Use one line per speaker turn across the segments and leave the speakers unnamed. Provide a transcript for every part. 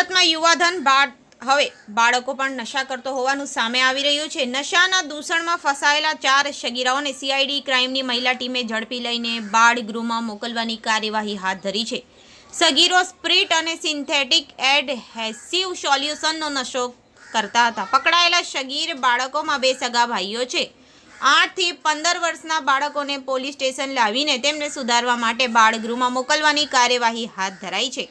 સુરતમાં યુવાધન બાળ હવે બાળકો પણ નશા કરતો હોવાનું સામે આવી રહ્યું છે. નશાના દૂષણમાં ફસાયેલા ચાર શગીરાઓને સીઆઈડી ક્રાઇમની મહિલા ટીમે ઝડપી લઈને બાળ ગૃહમાં મોકલવાની કાર્યવાહી હાથ ધરી છે. સગીરો સ્પ્રિટ અને સિન્થેટિક એડહેસિવ સોલ્યુશનનો નશો કરતા હતા. પકડાયેલા શગીર બાળકોમાં બે સગા ભાઈઓ છે. આઠથી પંદર વર્ષના બાળકોને પોલીસ સ્ટેશન લાવીને તેમને સુધારવા માટે બાળગૃહમાં મોકલવાની કાર્યવાહી હાથ ધરાઈ છે.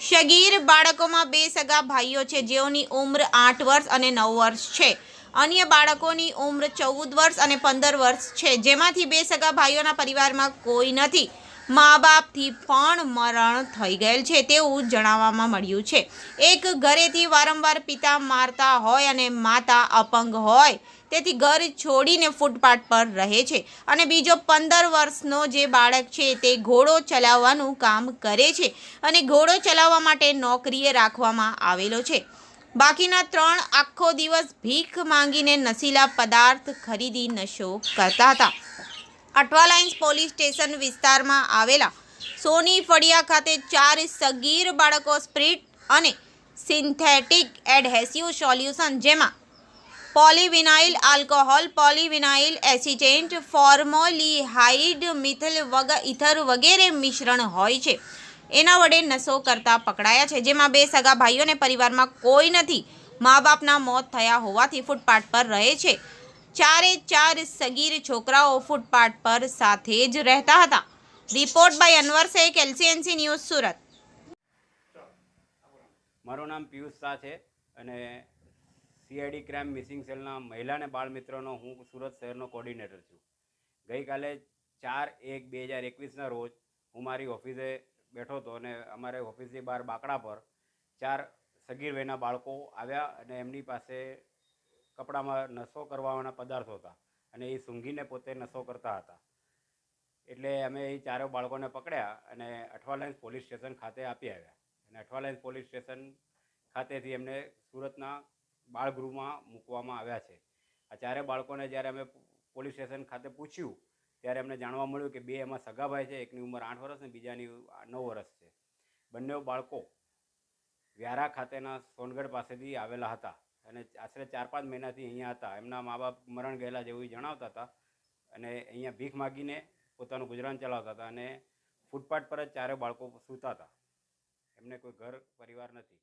શગીર બાળકોમાં બે સગા ભાઈઓ છે. જેઓની ઉંમર આઠ વર્ષ અને નવ વર્ષ છે. અન્ય બાળકોની ઉંમર ચૌદ વર્ષ અને પંદર વર્ષ છે. જેમાંથી બે સગા ભાઈઓના પરિવારમાં કોઈ નથી. મા બાપથી પણ મરણ થઈ ગયેલ છે તેવું જણાવવામાં મળ્યું છે. એક ઘરેથી વારંવાર પિતા મારતા હોય અને માતા અપંગ હોય, તેથી ઘર છોડીને ફૂટપાથ પર રહે છે અને બીજો પંદર વર્ષનો જે બાળક છે તે ઘોડો ચલાવવાનું કામ કરે છે અને ઘોડો ચલાવવા માટે નોકરીએ રાખવામાં આવેલો છે. બાકીના ત્રણ આખો દિવસ ભીખ માંગીને નશીલા પદાર્થ ખરીદી નશો કરતા હતા. અઠવા લાઇન્સ પોલીસ સ્ટેશન વિસ્તારમાં આવેલા સોની ફળિયા ખાતે ચાર સગીર બાળકો સ્પ્રિટ અને સિન્થેટિક એડહેસિવ સોલ્યુશન, જેમાં polyvinyl alcohol, polyvinyl acetate, formaldehyde, methyl વગ, ether વગેરે મિશ્રણ હોય છે. એના વડે નશો કરતા પકડાયા છે, જેમાં બે સગા ભાઈઓને પરિવારમાં કોઈ નથી. મા બાપના મોત થયા હોવાથી ફૂટપાથ પર રહે છે. ચારે ચાર સગીર છોકરાઓ ફૂટપાથ પર સાથે જ રહેતા હતા. Report by Anwar Shaikh, LCNC news Surat.
મારું નામ પિયુષ શાહ છે અને સીઆઈડી ક્રાઇમ મિસિંગ સેલના મહિલા અને બાળ મિત્રોનો હું સુરત શહેરનો કોર્ડિનેટર છું. ગઈકાલે ચાર એક બે હજાર એકવીસના રોજ હું મારી ઓફિસે બેઠો હતો અને અમારે ઓફિસની બહાર બાકડા પર ચાર સગીર વયના બાળકો આવ્યા અને એમની પાસે કપડામાં નશો કરવાના પદાર્થો હતા અને એ સૂંઘીને પોતે નશો કરતા હતા. એટલે અમે એ ચારે બાળકોને પકડ્યા અને અઠવાલાઇન્સ પોલીસ સ્ટેશન ખાતે આપી આવ્યા. અને અઠવાલાઇન્સ પોલીસ સ્ટેશન ખાતેથી એમને સુરતના બાળગૃહમાં મૂકવામાં આવ્યા છે. આ ચારે બાળકોને જ્યારે અમે પોલીસ સ્ટેશન ખાતે પૂછ્યું, ત્યારે એમને જાણવા મળ્યું કે બે એમાં સગાભાઈ છે, એકની ઉંમર આઠ વર્ષ અને બીજાની નવ વર્ષ છે. બંને બાળકો વ્યારા ખાતેના સોનગઢ પાસેથી આવેલા હતા. અને આશરે ચાર પાંચ મહિનાથી અહીંયા હતા. એમના મા બાપ મરણ ગયેલા જેવું જણાવતા હતા. અને અહીંયા ભીખ માગીને પોતાનું ગુજરાન ચલાવતા હતા અને ફૂટપાથ પર જ ચારે બાળકો સૂતા હતા. એમને કોઈ ઘર, પરિવાર નથી.